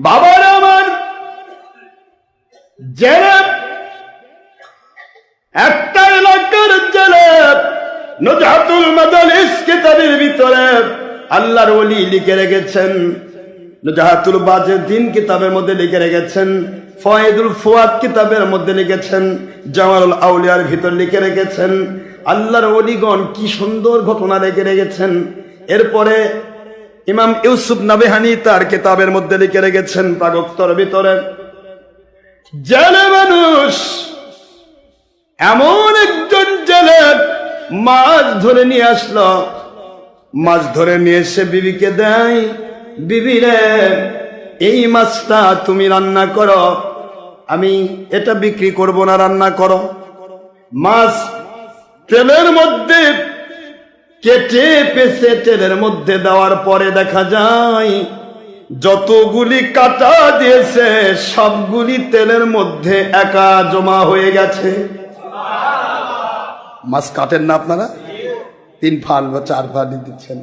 বাবার আমার জেলে একটা এলাকার জেলে নজাতুল মাদালিস কিতাবের ভিতরে আল্লাহর ওলি লিখে রেখেছেন, নজাহাতুল বাজে দিন কিতাবের মধ্যে লিখে রেখেছেন, ফয়েদুল ফুয়াদ কিতাবের মধ্যে লিখেছেন, জামালুল আউলিয়ার ভিতর লিখে রেখেছেন, আল্লাহর অলিগণ কি সুন্দর ঘটনা রেখে রেখেছেন। এরপরে ইমাম ইউসুফ নাবেহানি তার কিতাবের মধ্যে লিখে রেখেছেন প্রাগোক্তর ভিতরে, জেলে মানুষ এমন একজন জেলে মাছ ধরে নিয়ে আসলো। মাছ ধরে নিয়ে এসে বিবিকে দেয়, বিবি রে, এই মাছটা তুমি রান্না করো। আমি এটা বিক্রি করব না, রান্না করো। মাছ তেলের মধ্যে কেটে পেছে তেলের মধ্যে দেওয়ার পরে দেখা যায় যতগুলি কাটা দিয়েছে সবগুলি তেলের মধ্যে একা জমা হয়ে গেছে। মাছ কাটেন না আপনারা? তিন ফাল বা চার ফাল দিচ্ছেন।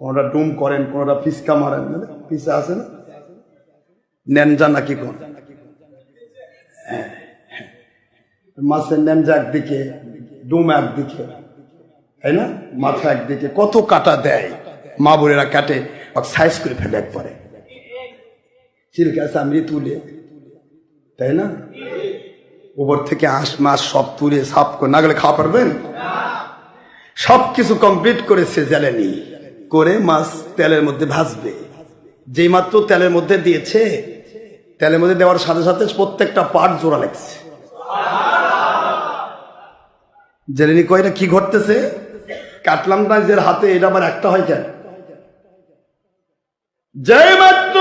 কোনটা ডুম করেন কোনটা ফিসকা মারেন ফিসা আছে না? ন্যানজা নাকি কোন? হ্যাঁ, হ্যাঁ। মাছের ন্যানজা একদিকে ডুম একদিকে। তাই না? মাথা একদিকে কত কাটা দেয়, মা বোনেরা কাটে সাইজ করে ফেলে একবারে। চিলকা চামড়ি তুলে। তাই না? উপর থেকে আঁশ মাছ সব তুলে সাফ করে, না গেলে খাওয়া পারবেন? সব কিছু কমপ্লিট করেছে জ্বালানি করে মাছ তেলের মধ্যে ভাজবে। যেই মাত্র তেলের মধ্যে দিয়েছে, তেলের মধ্যে দেওয়ার সাথে সাথে প্রত্যেকটা পাট জোড়া লাগছে। জেলেনি কয়টা কি ঘটতেছে? কাটলাম না যে হাতে এটা আবার একটা হয় কেন? যেই মাত্র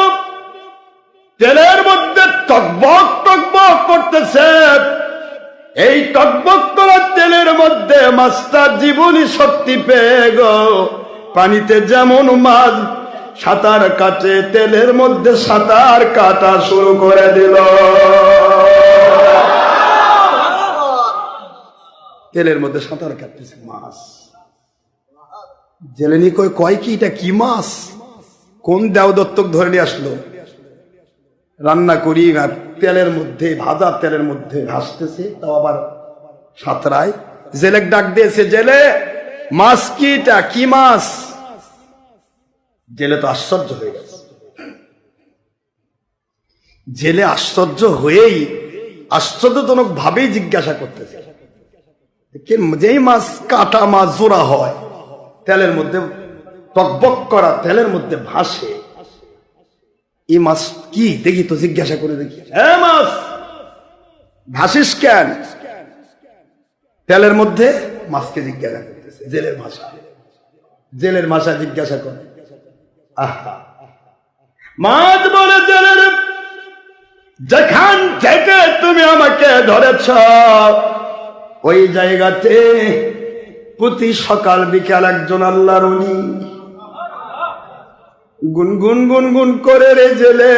তেলের মধ্যে টকবক টকবক করতেছে, এই টকবক করা তেলের মধ্যে মাছটার জীবনী শক্তি পেয়ে গো। পানিতে যেমন মাছ, সাঁতার কাটে, তেলের মধ্যে সাঁতার কাটা শুরু করে দিল। তেলের মধ্যে সাঁতার কাটতেছে মাছ। জেলেনি কয় কয় কি, এটা কি মাছ? কোন দেও দত্তক ধরে নিয়ে আসলো? রান্না করি তেলের মধ্যে, ভাজা তেলের মধ্যে ভাসতেছে তাও আবার সাঁতরায়। জেলে ডাক দিয়েছে, জেলে, মাছ কি এটা? কি মাছ? জেলে তো আশ্চর্য হয়ে গেছে। জেলে আশ্চর্য হয়েই আশ্চর্যজনক ভাবেই জিজ্ঞাসা করতেছে যেই মাছ কাটা মাছ জোড়া হয় তেলের মধ্যে টকবক করা তেলের মধ্যে ভাসে। এই মাছ কি? দেখি তো, জিজ্ঞাসা করে দেখি। হ্যাঁ মাছ, ভাসিস কেন? তেলের মধ্যে মাছকে জিজ্ঞাসা করতেছে, জেলের ভাষা জেলের ভাষা জিজ্ঞাসা করে। আহা। মাছ বলে জেলের, যেখান থেকে তুমি আমাকে ধরেছ, ওই জায়গাতে প্রতি সকাল বিকাল একজন আল্লাহর উনি গুনগুন গুনগুন করে রে জেলে,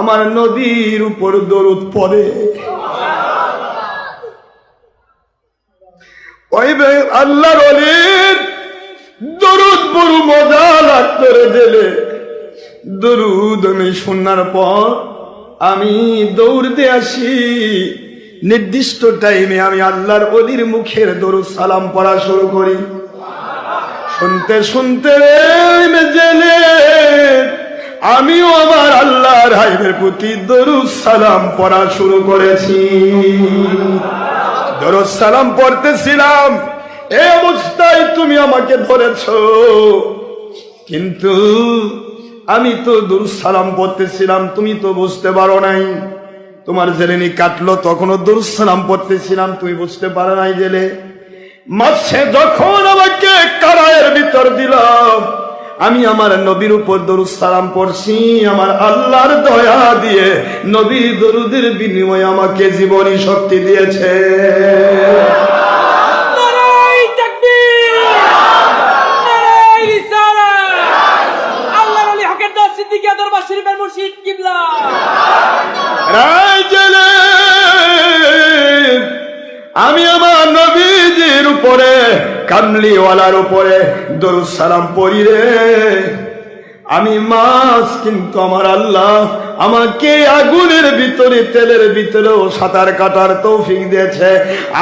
আমার নদীর উপর দরুদ পড়ে। ওই আল্লাহর অলির দরুদ বড় মজা লাগতো রে জেলে। দরুদ আমি শোনার পর আমি দৌড়তে আসি নির্দিষ্ট টাইমে আমি আল্লাহর অলির মুখের দরুদ সালাম পড়া শুরু করি। শুনতে শুনতে জেলে, আমিও আমার আল্লাহর হাইবের প্রতি দরুদ সালাম পড়া শুরু করেছি। দরুদ সালাম পড়তেছিলাম, এ অবস্থায় তুমি আমাকে ধরেছ। কিন্তু আমি তো দরুদ সালাম পড়তেছিলাম, তুমি তো বুঝতে পারো নাই। তোমার জেলেনি কাটলো, তখনও দুরুসালাম সালাম পড়তেছিলাম, তুমি বুঝতে পারো নাই জেলে। মাসে যখন আমাকে কারায়ের ভিতর দিল, আমি আমার নবীর উপর দরুদ সালাম পড়ছি, আমার আল্লাহর দয়া দিয়ে নবী দরুদের বিনিময়ে আমাকে জীবনী শক্তি দিয়েছে। শরীফের কিবলা। আমি আমার নবীজির উপরে, কামলিওয়ালার উপরে দরুদ সালাম পড়ি রে। আমি মাছ, কিন্তু আমার আল্লাহ আমাকে আগুনের ভিতরে, তেলের ভিতরেও সাঁতার কাটার তৌফিক দিয়েছে।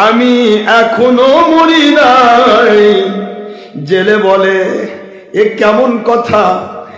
আমি এখনও মরি নাই। জেলে বলে, এ কেমন কথা?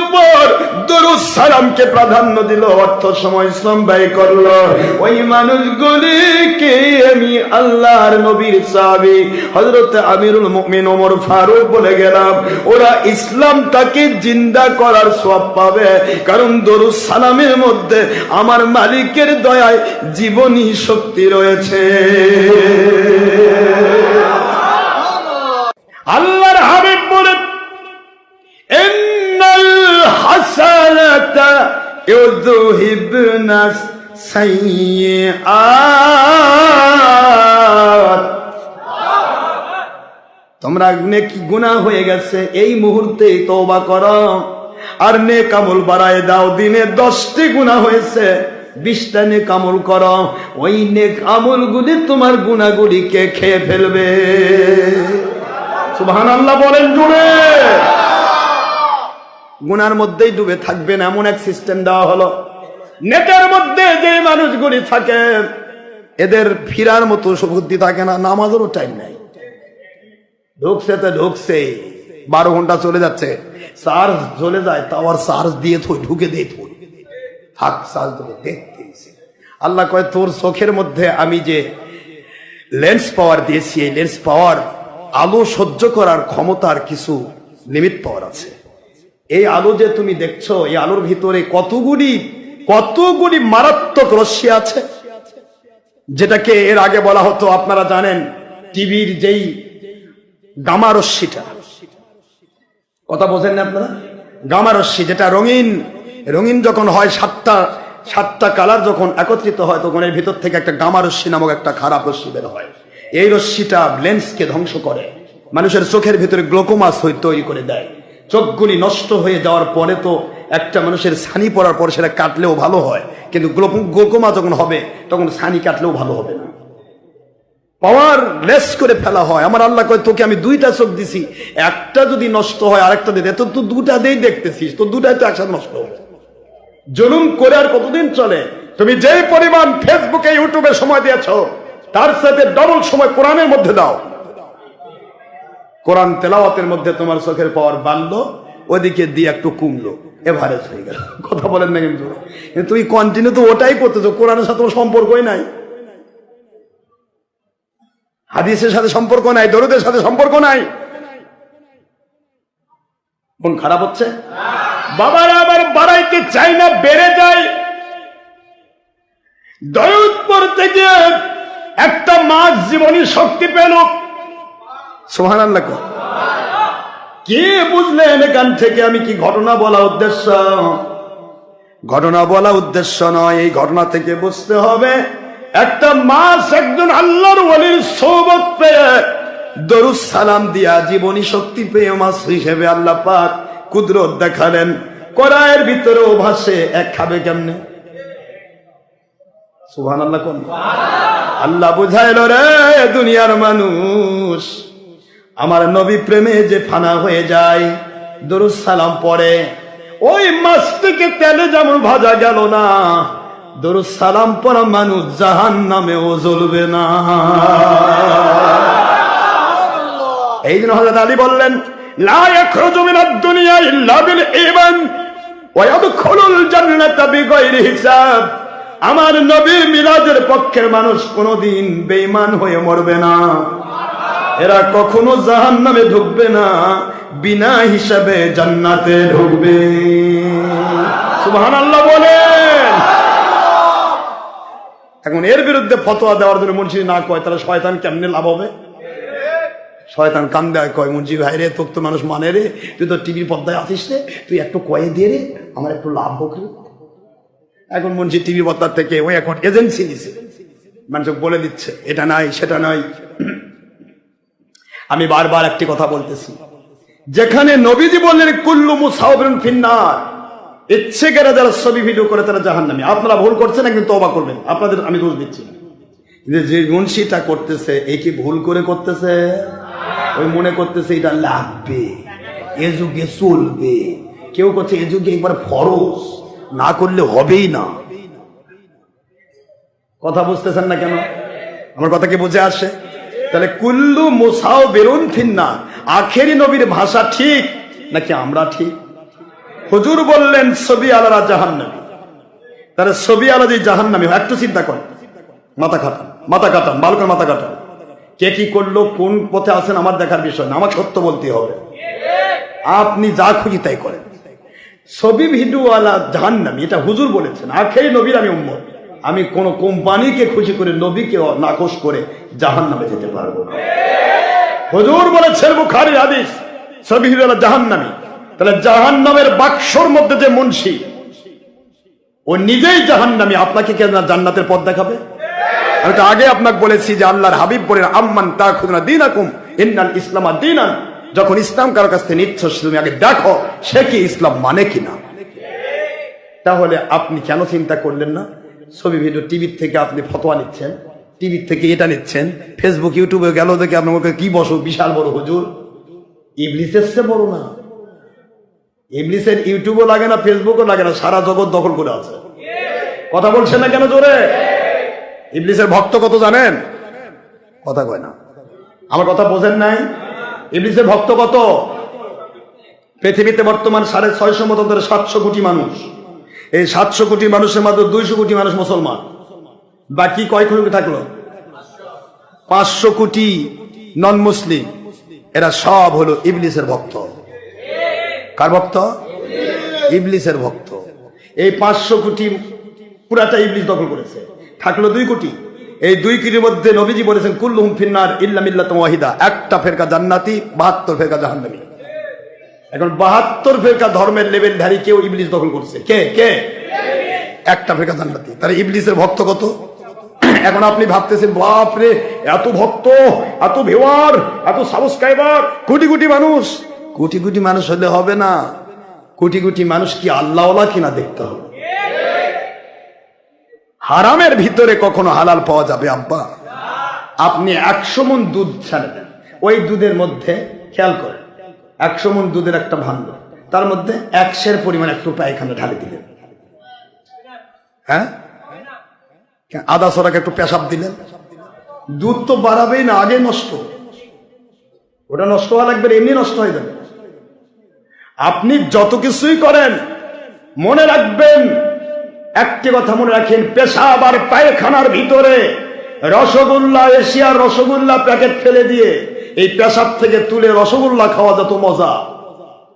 উপর সালামকে প্রাধান্য দিল, অর্থ সময় ইসলাম করল। ওই মানুষগুলিকে আমি আল্লাহর নবীর হযরত আমিরুল মুমিন ওমর ফারুক বলে গেলাম। ওরা ইসলামটাকে জিন্দা করার সওয়াব পাবে, কারণ দরুদ সালামের মধ্যে আমার মালিকের দয়ায় জীবনী শক্তি রয়েছে। আল্লাহর হাবিব বলে ইন্নাল হাসানাতা তোমরা নেকি গুনাহ হয়ে গেছে, এই মুহূর্তে তওবা করো। আর নেক আমল বাড়ায় দাও, দিনে দশটি গুনাহ হয়েছে, বিশটা নেক আমল করো। ওই নেক আমলগুলি তোমার গুণাগুলিকে খেয়ে ফেলবে। সুবহান আল্লাহ বলেন জুড়ে গুনার মধ্যেই ডুবে থাকবেন, এমন এক সিস্টেম দেওয়া হলো। নেটের মধ্যে যে মানুষগুলি থাকে, এদের ফিরার মতো সুবুদ্ধি থাকে না, নামাজেরও টাইম নাই। ঢুকছে তো ঢুকছে, বারো ঘণ্টা চলে যাচ্ছে। চার্জ চলে যায়, তাও আর চার্জ দিয়ে থই, ঢুকে দিয়ে থই। থাক চার্জ তোকে দেখতেছি আল্লাহ কয়, তোর চোখের মধ্যে আমি যে লেন্স পাওয়ার দিয়েছি, এই লেন্স পাওয়ার আলো সহ্য করার ক্ষমতার কিছু লিমিট পাওয়ার আছে। এই আলো যে তুমি দেখছ, এই আলোর ভিতরে কতগুলি কতগুলি মারাত্মক রশ্মি আছে? যেটাকে এর আগে বলা হতো, আপনারা জানেন, টিভির যেই গামা রশ্মিটা। কথা বোঝেন না আপনারা? গামা রশ্মি, যেটা রঙিন রঙিন যখন হয়, সাতটা সাতটা কালার যখন একত্রিত হয়, তখন এর ভিতর থেকে একটা গামা রশ্মি নামক একটা খারাপ রশ্মি বের হয়। এই রশ্মিটা লেন্সকে ধ্বংস করে, মানুষের চোখের ভিতরে গ্লোকোমাস হয়ে তৈরি করে দেয়। চোখগুলি নষ্ট হয়ে যাওয়ার পরে তো একটা মানুষের ছানি পড়ার পর সেটা কাটলেও ভালো হয়। কিন্তু গ্লোকোমা যখন হবে, তখন ছানি কাটলেও ভালো হবে না। পাওয়ার লেস করে ফেলা হয়। আমার আল্লাহ কয়, তোকে আমি দুইটা চোখ দিছি। একটা যদি নষ্ট হয়, আরেকটা দিয়ে তো তুই দুটা দিয়েই দেখতেছিস। তো দুটাই তো একসাথে নষ্ট হবে। জুলুম করে আর কতদিন চলে? তুমি যেই পরিমাণ ফেসবুকে ইউটিউবে সময় দিয়েছ, তার সাথে ডবল সময় কোরআনের মধ্যে দাও। কোরআন তেলাওয়াতের মধ্যে তোমার চোখের পাওয়ার বাড়লো, ওদিকে দিয়ে একটু কমলো, এভারেজ হয়ে গেল। কথা বলেন না কিন্তু। তুমি কন্টিনিউ তো ওটাই করতেছো, কোরআনের সাথে সম্পর্কই নাই। হাদিসের সাথে সম্পর্ক নাই, দরুদের সাথে সম্পর্ক নাই। মন খারাপ হচ্ছে? বাবারা আবার বাড়াইতে চাই না, বেড়ে যায়। দরুদ পড়তে গিয়ে একটা মাস জীবনী শক্তি পেল সোহান আল্লাহ কে বুঝলেন এখান থেকে? আমি কি ঘটনা বলা উদ্দেশ্য? ঘটনা বলা উদ্দেশ্য নয়, এই ঘটনা থেকে বুঝতে হবে। একটা মাস একজন আল্লাহর সৌবত পেয়ে সালাম দিয়া জীবনী শক্তি পেয়ে মাস হিসেবে আল্লাহ পাক কুদরত দেখালেন। কড়াইয়ের ভিতরেও ভাসে এক খাবে কেমনে? আল্লাহ কোন? আল্লাহ বুঝাইল রে দুনিয়ার মানুষ আমার নবী প্রেমে যে ফানা হয়ে যায়, দরুদ সালাম পড়ে, ওই থেকে তেলে যেমন ভাজা গেল না, দরুদ সালাম পড়া মানুষ জাহান নামেও জ্বলবে না। এই জন্য হজরত আলী বললেন আমার নবী মিলাদের পক্ষের মানুষ কোনোদিন বেইমান হয়ে মরবে না। এরা কখনো জাহান নামে ঢুকবে না, বিনা হিসাবে জান্নাতে ঢুকবে। সুবহান আল্লাহ বলেন। এখন এর বিরুদ্ধে ফতোয়া দেওয়ার জন্য মুন্সি না কয়, তাহলে শয়তান কেমনে লাভ হবে? শয়তান কান দেয় কয়, মুন্সি ভাই রে, তোর তো মানুষ মানে রে, তুই তো টিভির পর্দায় আসিস রে, তুই একটু কয়ে দিয়ে রে, আমার একটু লাভ হোক রে। এখন মুন্সি টিভি পর্দার থেকে ওই এখন এজেন্সি নিছে। মানুষ বলে দিচ্ছে, এটা নাই, সেটা নাই। আমি বারবার একটি কথা বলতেছি। যেখানে নবীজি বললেন, কুল্লু মুসাউবিন ফিন্নার। ইচ্ছে করে যারা ছবি ভিডিও করে তারা জাহান্নামী। আপনারা ভুল করছেন কিন্তু তবা করবেন। আপনাদের আমি দোষ দিচ্ছি। যে যে মুন্সিটা করতেছে এই কি ভুল করে করতেছে? ওই মনে করতেছে, এটা লাগবে। এ যুগে চলবে। কেউ করছে, এ যুগে একবার ফরজ। না করলে হবেই না। কথা বুঝতেছেন না কেন? আমার কথা কি বুঝে আসে? তাহলে কুল্লু মুসাও বেরুন ফিন্না। আখেরি নবীর ভাষা ঠিক নাকি আমরা ঠিক? হুজুর বললেন, ছবি আলারা জাহান্নামী। তাহলে ছবি আলা যে জাহান্নামী একটু চিন্তা করেন মাথা খাটান, মাথা কাটান ভালো করে মাথা কাটান কে কি করল, কোন পথে আছেন, আমার দেখার বিষয় না। আমার সত্য বলতে হবে। আপনি যা খুঁজি তাই করেন। ছবি ভিডিওওয়ালা জাহান্নামী, এটা হুজুর বলেছেন। আখেরি নবীর আমি উম্মত। আমি কোন কোম্পানিকে খুশি করে, নবীকে নাকশ করে জাহান নামে যেতে পারব না। হুজুর বলেছেন বুখারীর হাদিস ছবি ভিডিওওয়ালা জাহান্নামী। তাহলে জাহান নামের বাক্সর মধ্যে যে মুন্সি, ও নিজেই জাহান্নামী। আপনাকে কেন জান্নাতের পথ দেখাবে? আমি তো আগে আপনাকে বলেছি যে আল্লাহর হাবিব বলেন, আম্মান তা খুদনা দিন আকুম ইন্নাল ইসলাম দিনান। যখন ইসলাম কারও কাছ থেকে নিচ্ছ তুমি আগে দেখো সে কি ইসলাম মানে কিনা। তাহলে আপনি কেন চিন্তা করলেন না? ছবি ভিডিও টিভির থেকে আপনি ফতোয়া নিচ্ছেন টিভির থেকে এটা নিচ্ছেন। ফেসবুক ইউটিউবে গেল দেখে আপনার মুখে কি বসো, বিশাল বড় হুজুর। ইবলিসের চেয়ে বড় না। ইবলিসের ইউটিউবও লাগে না ফেসবুকও লাগে না, সারা জগৎ দখল করে আছে। কথা বলছেন না কেন জোরে? ইবলিসের ভক্ত কত জানেন? কথা কয় না। আমার কথা বোঝেন নাই? ইবলিসের ভক্ত কত? পৃথিবীতে বর্তমান সাড়ে ছয়শো মতো ধরে সাতশো কোটি মানুষ। এই সাতশো কোটি মানুষের মাত্র দুইশো কোটি মানুষ মুসলমান। বাকি কয় কোটি থাকল? পাঁচশো কোটি নন মুসলিম এরা সব হলো ইবলিসের ভক্ত। কার ভক্ত? ইবলিসের ভক্ত। এই পাঁচশো কোটি পুরাটা ইবলিস দখল করেছে। থাকল দুই কোটি। এই দুই কোটির মধ্যে নবীজি বলেছেন কুল্লুম ফিন্নার ইল্লা মিল্লাত ওয়াহিদা। একটা ফেরকা জান্নাতি, বাহাত্তর ফেরকা জাহান্নামী। এখন বাহাত্তর ফেরকা ধর্মের লেভেল ধারী কেউ ইবলিস দখল করছে। কে? কে? একটা ফেরকা জান্নাতি। তাহলে ইবলিসের ভক্ত কত? এখন আপনি ভাবতেছেন, বাপরে, এত ভক্ত, এত ভিওয়ার, এত সাবস্ক্রাইবার কোটি কোটি মানুষ। কোটি কোটি মানুষ হলে হবে না। কোটি কোটি মানুষ কি আল্লাহওয়ালা কিনা দেখতে হবে? হারামের ভিতরে কখনো হালাল পাওয়া যাবে, আব্বা? আপনি একশো মন দুধ ছেড়ে দেন। ওই দুধের মধ্যে খেয়াল করেন। একশো মন দুধের একটা ভাণ্ড তার মধ্যে একশের পরিমাণ একটু পায়খানা ঢালে দিলেন। হ্যাঁ? আদা সরাকে একটু পেশাব দিলেন। দুধ তো বাড়াবেই না, আগে নষ্ট। ওটা নষ্ট হওয়া লাগবে, এমনি নষ্ট হয়ে যাবে। আপনি যত কিছুই করেন, মনে রাখবেন, একটি কথা মনে রাখেন, পেশাব আর পায়খানার ভিতরে রসগোল্লা, এশিয়ার রসগোল্লা প্যাকেট ফেলে দিয়ে এই পেশাব থেকে তুলে রসগোল্লা খাওয়া যত মজা,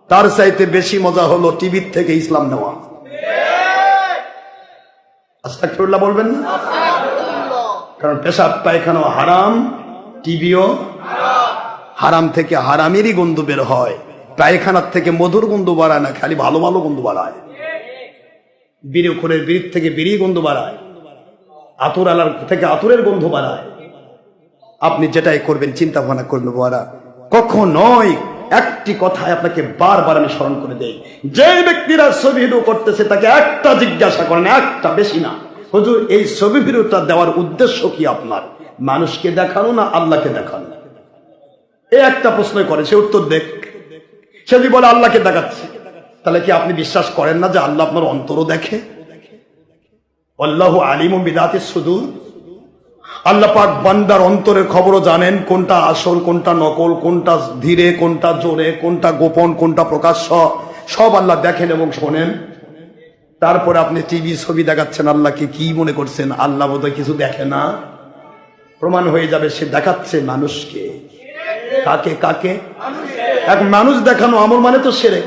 তার চাইতে বেশি মজা হলো টিভির থেকে ইসলাম নেওয়া। আস্তাকফিরুল্লাহ বলবেন না? কারণ পেশাব পায়খানা হারাম, টিভিও হারাম থেকে হারামেরই গন্ধ বের হয়। পায়খানার থেকে মধুর গন্ধ বাড়ায় না, খালি ভালো ভালো গন্ধ বাড়ায়। বিড়ি খোরের বিড়ির থেকে বিড়ি গন্ধ বাড়ায়। আতুর আলার থেকে আতুরের গন্ধ বাড়ায়। আপনি যেটাই করবেন চিন্তা ভাবনা করবেন বাবা কখনোই একটি কথায় আপনাকে বারবার আমি স্মরণ করে দেই। যে ব্যক্তিরা ছবি ভিডিও করতেছে, তাকে একটা জিজ্ঞাসা করেন, একটা বেশি না। হুজুর, এই ছবি ভিডিওটা দেওয়ার উদ্দেশ্য কি আপনার? মানুষকে দেখানো না আল্লাহকে দেখানো? এই একটা প্রশ্ন করে, সে উত্তর দেখ। সে যদি বলে আল্লাহকে দেখাচ্ছে, তাহলে কি আপনি বিশ্বাস করেন না যে আল্লাহ আপনার অন্তরও দেখে? আল্লাহ আলিম ও বিদাতে সুদূর। আল্লাহ পাক বান্দার অন্তরের খবরও জানেন কোনটা আসল, কোনটা নকল, কোনটা ধীরে, কোনটা জোরে, কোনটা গোপন, কোনটা প্রকাশ্য, সব আল্লাহ দেখেন এবং শোনেন। তারপরে আপনি টিভি ছবি দেখাচ্ছেন, আল্লাহকে কি মনে করছেন? আল্লাহ বোধহয় কিছু দেখে না। প্রমাণ হয়ে যাবে, সে দেখাচ্ছে মানুষকে। কাকে কাকে? এক মানুষ দেখানো আমল মানে তো সেরে।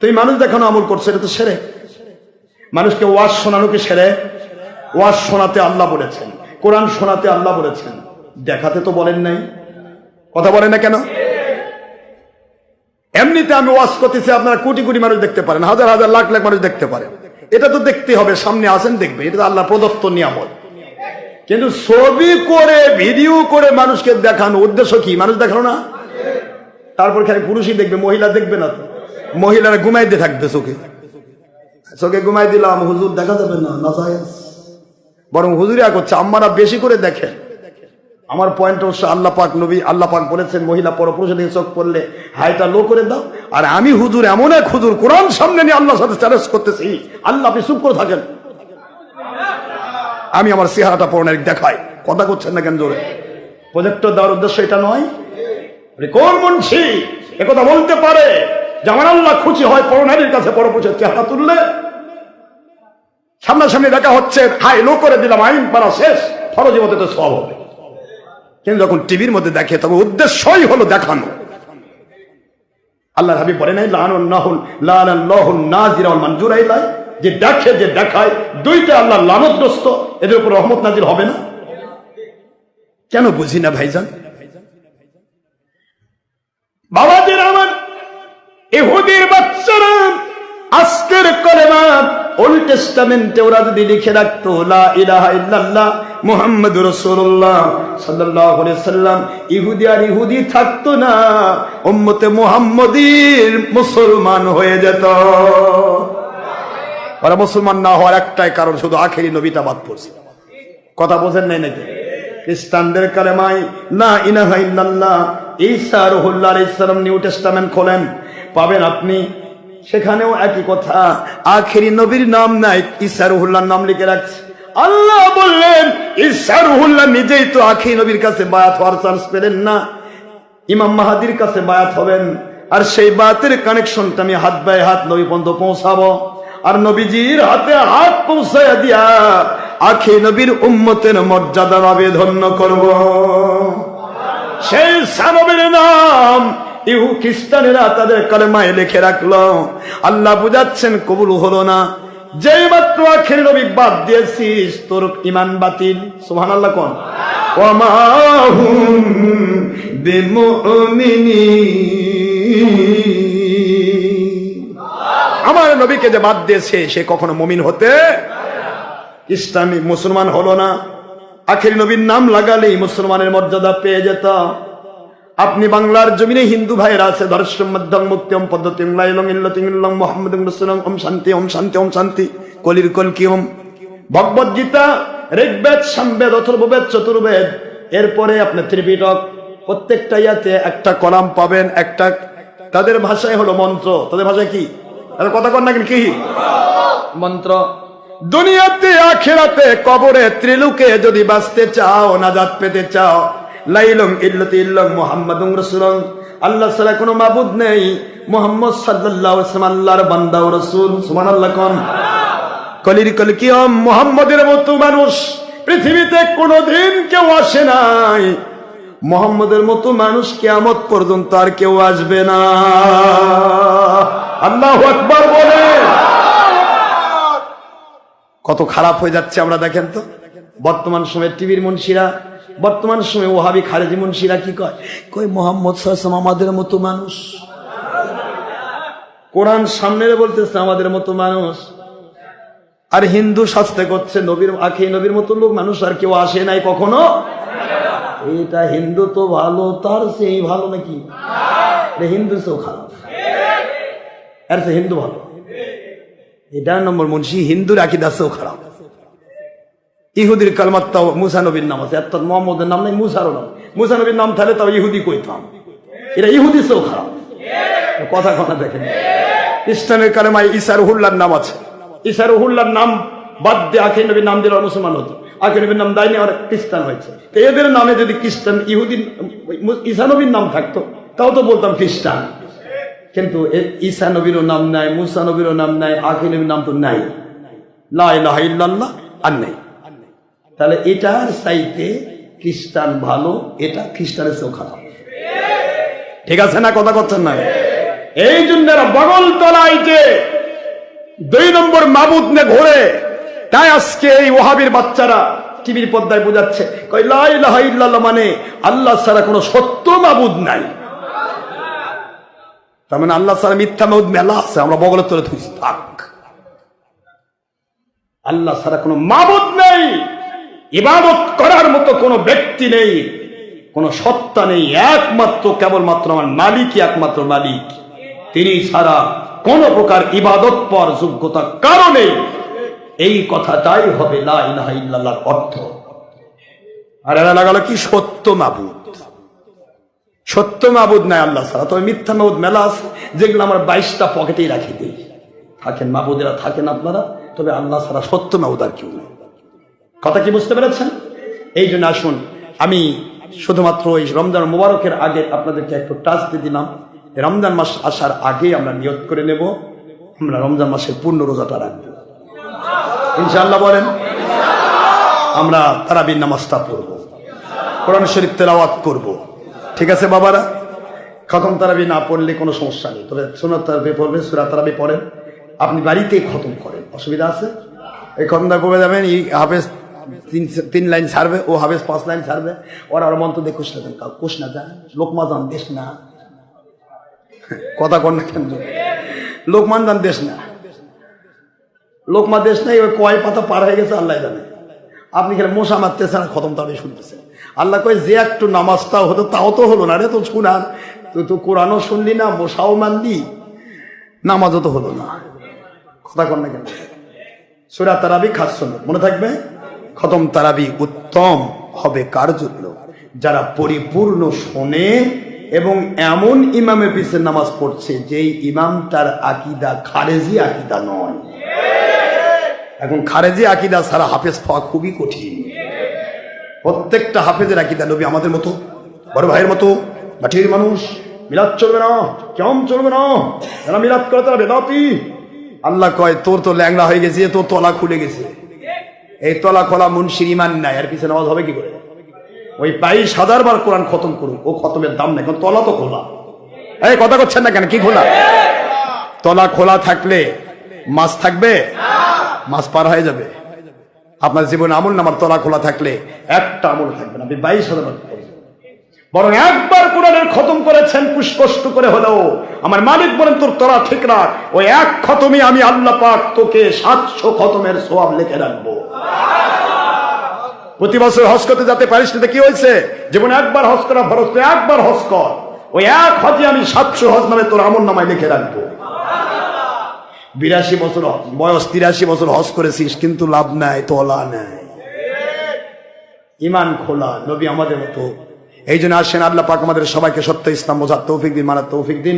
তুই মানুষ দেখানো আমল করছে, এটা তো সেরে। মানুষকে ওয়াজ শোনানো কি সেরে? ওয়াজ শোনাতে আল্লাহ বলেছেন, কোরআন শোনাতে আল্লাহ বলেছেন। দেখাতে তো বলেন নাই। কথা বলেন না কেন? এমনিতে আমি ওয়াজ করতেছি, আপনারা কোটি কোটি মানুষ দেখতে পারেন, হাজার হাজার লাখ লাখ মানুষ দেখতে পারেন। এটা তো দেখতে হবে, সামনে আসেন দেখবে এটা তো আল্লাহ প্রদত্ত নিয়ামত। কিন্তু ছবি করে, ভিডিও করে মানুষকে দেখানো উদ্দেশ্য কি? মানুষ দেখানো না? তারপর খালি পুরুষই দেখবে, মহিলা দেখবে না তো। মহিলারা ঘুমাইতে থাকবে চোখে। চোখে ঘুমাই দিলাম, হুজুর দেখা যাবে না না। বরং হুজুরিয়া করছে আম্মারা বেশি করে দেখেন আমার পয়েন্ট অবশ্য আল্লাহ পাক নবী, আল্লাহ পাক বলেছেন, মহিলা পরপুরুষের দিকে চোখ পড়লে হাইটা লো করে দাও। আর আমি হুজুর, এমন এক হুজুর, কোরআন সামনে নিয়ে আল্লাহর সাথে চ্যালেঞ্জ করতেছি। আল্লাহ, আপনি চুপ করে থাকেন। আমি আমার চেহারাটা পড়নের দেখাই। কথা করছেন না কেন জোরে? প্রজেক্টর দেওয়ার উদ্দেশ্য এটা নয়। কোন মুন্সি একথা বলতে পারে। যেমন আল্লাহ খুশি হয় পরনারীর কাছে পরপুরুষের চেহারা তুললে সামনাসামনি দেখা হচ্ছে, হাই, লো করে দিলাম, আইন পারা শেষ ফরজি মতে তো সব হবে। কিন্তু যখন টিভির মধ্যে দেখে, তবে উদ্দেশ্যই হলো দেখানো। আল্লাহ হাবিব বলে নাই নাজিরাউল মানজুরাইলাই যে দেখে, যে দেখায়, দুইটা আল্লাহ লানতগ্রস্ত, এদের উপর রহমত নাজির হবে না। কেন বুঝি না, ভাইজান? বাবাদের আমার ইহুদির বাচ্চারা, আজকের কলেমা ওল্ড টেস্টামেন্টে ওরা যদি লিখে রাখতো, লা ইলাহা ইল্লাল্লাহ মুহাম্মাদুর রাসূলুল্লাহ সাল্লাল্লাহু আলাইহি সাল্লাম ইহুদি আর ইহুদি থাকতো না। উম্মতে মুহাম্মদীর মুসলমান হয়ে যেত। ওরা মুসলমান না হওয়ার একটাই কারণ শুধু আখেরি নবীটা বাদ পড়ছে কথা বোঝেন নাই নাকি? খ্রিস্টানদের কালেমায় না ইনাহা ইল্লাল্লাহ ঈসা রুহুল্লাহ আলাইহিস সালাম নিউ টেস্টামেন্ট খোলেন। পাবেন আপনি সেখানেও একই কথা। আখেরি নবীর নাম নাই, ঈসা রুহুল্লাহর নাম লিখে রাখছে। আল্লাহ বললেন, ঈসা রুহুল্লাহ নিজেই তো আখেরি নবীর কাছে বায়াত হওয়ার চান্স পেলেন না। ইমাম মাহাদির কাছে বায়াত হবেন। আর সেই বায়াতের কানেকশনটা আমি হাত বাই হাত নবী পর্যন্ত পৌঁছাবো। আর নবীজির হাতে হাত পৌঁছাইয়া দিয়া আখি নবীর উম্মতের মর্যাদা ভাবে ধন্য করব। সেই সানবীর নাম ইহু খ্রিস্টানেরা তাদের কলেমায় লিখে রাখল। আল্লাহ বুঝাচ্ছেন, কবুল হলো না। যেই মাত্র আখের নবী বাদ দিয়েছিস, তোর ইমান বাতিল। সুহান আল্লাহ কোন আমার নবীকে যে বাদ দিয়েছে, সে কখনো মমিন হতে ইসলামী মুসলমান হলো না। আখের নবীর নাম লাগালেই মুসলমানের মর্যাদা পেয়ে যেত। আপনি বাংলার জমিনে হিন্দু ভাইয়ের আছে দর্শন মধ্যম মুক্তি ওম পদ্ধতি ইল্লতিং ইল্লং, মোহাম্মদ, ওম শান্তি ওম শান্তি ওম শান্তি, কলির কলকি ওম? ভগবদ গীতা, ঋগ্বেদ, সামবেদ, অথর্ববেদ, চতুর্বেদ, এরপরে আপনি ত্রিপিটক, প্রত্যেকটা ইয়াতে একটা কলাম পাবেন, একটা, তাদের ভাষায় হলো মন্ত্র। তাদের ভাষায় কি? তাদের কথা কর না কি? মন্ত্র। দুনিয়াতে, আখেরাতে, কবরে, ত্রিলোকে যদি বাঁচতে চাও, নাজাত পেতে চাও লাইলং ইল্লতি ইল্লং মুহাম্মাদুর রাসূলুং আল্লাহ ছাড়া কোনো মাবুদ নেই। মুহাম্মদ আলাইহি আল্লাহর বান্দা ও রাসূল। সুবহানাল্লাহ কোন? কলির কল কি মোহাম্মদের মতো মানুষ। পৃথিবীতে কোনোদিন কেউ আসে নাই। মোহাম্মদের মতো মানুষ কেয়ামত পর্যন্ত আর কেউ আসবে না। আল্লাহ আকবার বলে কত খারাপ হয়ে যাচ্ছে আমরা দেখেন তো। বর্তমান সময়ে টিভির মুন্সিরা বর্তমান সময়ে ওহাবি খারেজি মুন্সিরা কি কয়? কই মোহাম্মদ সাল্লাম আমাদের মতো মানুষ। কোরআন সামনে বলতেছে, আমাদের মতো মানুষ। আর হিন্দু শাস্তে করছে, নবীর আখি নবীর মতো লোক মানুষ আর কেউ আসে নাই কখনো? এটা হিন্দু তো ভালো, তার সেই ভালো নাকি? হিন্দু তো খারাপ। আর সে হিন্দু ভালো। এটা নম্বর মুন্সি, হিন্দুর আকিদাসেও খারাপ। ইহুদির কালমাত্তাও মুসা নবীর নাম আছে। এত মোহাম্মদের নাম নাই, মুসারও নাম মুসা নবীর নাম থাকলে তাও ইহুদি কইতাম এটা ইহুদি সেও খারাপ কথা কথা দেখেন। খ্রিস্টানের কালেমায় ইসার হুল্লার নাম আছে। ইসার হুল্লার নাম বাদ দিয়ে আখি নবীর নাম দিলে মুসলমান হতো। আখি নবীর নাম দেয়নি, আর খ্রিস্টান হয়েছে। এদের নামে যদি খ্রিস্টান, ইহুদি, ঈসা নবীর নাম থাকতো, তাও তো বলতাম খ্রিস্টান। কিন্তু ঈসা নবীরও নাম নাই, মুসা নবীরও নাম নাই আখি নবীর নাম তো নাই। লা ইলাহা ইল্লাল্লাহ আর নাই। তাহলে এটার চাইতে খ্রিস্টান ভালো, এটা খ্রিস্টানের চেয়েও খারাপ। ঠিক আছে না কথা করছেন না? এই জন্য বগল তলায় যে দুই নম্বর মাবুদ নে ঘোরে, তাই আজকে এই ওহাবির বাচ্চারা টিভির পর্দায় বোঝাচ্ছে কই লা ইলাহা ইল্লাল্লাহ মানে আল্লাহ ছাড়া কোনো সত্য মাবুদ নাই। তার মানে আল্লাহ ছাড়া মিথ্যা মাবুদ মেলা আছে, আমরা বগলের তোলে থাক। আল্লাহ ছাড়া কোনো মাবুদ নেই। ইবাদত করার মতো কোনো ব্যক্তি নেই, কোনো সত্তা নেই, একমাত্র, কেবলমাত্র আমার মালিকই একমাত্র মালিক। তিনি ছাড়া কোন প্রকার ইবাদত পর যোগ্যতা কারণে এই কথাটাই হবে লা ইলাহা ইল্লাল্লাহর অর্থ। আর এরা লাগালো কি? সত্য মাবুদ। সত্য মাবুদ নাই আল্লাহ ছাড়া। তবে মিথ্যা মাবুদ মেলা আছে, যেগুলো আমার বাইশটা পকেটেই রাখি দিই। থাকেন মাবুদেরা, থাকেন আপনারা, তবে আল্লাহ ছাড়া সত্য মাবুদ আর কেউ নেই। কথা কি বুঝতে পেরেছেন? এই জন্য আসুন, আমি শুধুমাত্র এই রমজান মুবারকের আগে আপনাদেরকে একটু টাচ দিয়ে দিলাম। রমজান মাস আসার আগে আমরা নিয়ত করে নেব, আমরা রমজান মাসের পূর্ণ রোজাটা রাখব। ইনশাল্লাহ বলেন, আমরা তারাবির নামাজটা পড়ব, কোরআন শরীফ তেলাওয়াত করব। ঠিক আছে বাবারা? খতম তারাবি না পড়লে কোনো সমস্যা নেই। তবে সোনার তারাবি পড়বেন সুরা তারাবি পড়েন। আপনি বাড়িতেই খতম করেন। অসুবিধা আছে? এই খতমটা পড়ে যাবেন? এই হাফেজ তিন লাইন ছাড়বে, ও হাফেজ পাঁচ লাইন ছাড়বে। ওরা আর মন্ত্র দিয়ে কুশ না দেন কাউ কুশ না দেন লোকমা দান দেশ না। কথা কন না কেন? লোকমান দান দেশ না। লোকমা দেশ নেই ওই কয় পাতা পার হয়ে গেছে, আল্লাহ জানে। আপনি খেলে মশা মারতেছেন খতম তাড়ি শুনতেছেন। আল্লাহ কয়, যে একটু নামাজটাও হতো, তাও তো হলো না রে তো শুনান। তুই তো কোরআনও শুনলি না, মশাও মানলি। নামাজও তো হলো না। কথা কর না কেন? সুরা তারাবি খাস মনে থাকবে? খতম তারাবি উত্তম হবে কার জন্য? যারা পরিপূর্ণ শোনে এবং এমন ইমামের পিছনে নামাজ পড়ছে, যেই ইমামটার আকিদা খারেজি আকিদা নয়। এখন খারেজি আকিদা ছাড়া হাফেজ পাওয়া খুবই কঠিন। প্রত্যেকটা হাফেজের আকিদা নবী আমাদের মতো, বড় ভাইয়ের মতো, মাটির মানুষ। মিলাদ চলবে না কেমন চলবে না। যারা মিলাদ করে তারা বেদাতি। আল্লাহ কয়, তোর তো ল্যাংড়া হয়ে গেছে, তোর তলা খুলে গেছে। এই তলা খোলা মুন্সির ইমান নাই, আর পিছনে নামাজ হবে কি করে? ওই বাইশ হাজার বার কোরআন খতম করুক ও খতমের দাম নাই তলা তো খোলা। এই কথা করছেন না কেন? কি খোলা? তলা খোলা থাকলে মাছ থাকবে? মাছ পার হয়ে যাবে। আপনার জীবনে আমল নামার তলা খোলা থাকলে একটা আমল থাকবে না। আপনি বাইশ হাজার বার একবার কোরআনের খতম করেছেন, পুষ্কষ্ট করে হলেও। আমার মালিক বলেন, তোর তলা ঠিক রাখ ওই এক খতমে আমি আল্লাহ পাক তোকে সাতশো খতমের সোয়াব লিখে রাখব। প্রতি বছর হজ করতে যাতে পারিস কি হয়েছে? জীবনে একবার হজ করা তো একবার হজ কর। ওই এক হজে আমি সাতশো হজ নামে তোর আমল নামায় লিখে রাখব। বিরাশি বছর বয়স তিরাশি বছর হজ করেছিস, কিন্তু লাভ নাই, তোলা নাই। ইমান খোলা, নবী আমাদের মতো এই জন্য আসেন আল্লাহ পাক আমাদের সবাইকে সত্য ইসলাম বোঝার তৌফিক দিন, মানার তৌফিক দিন।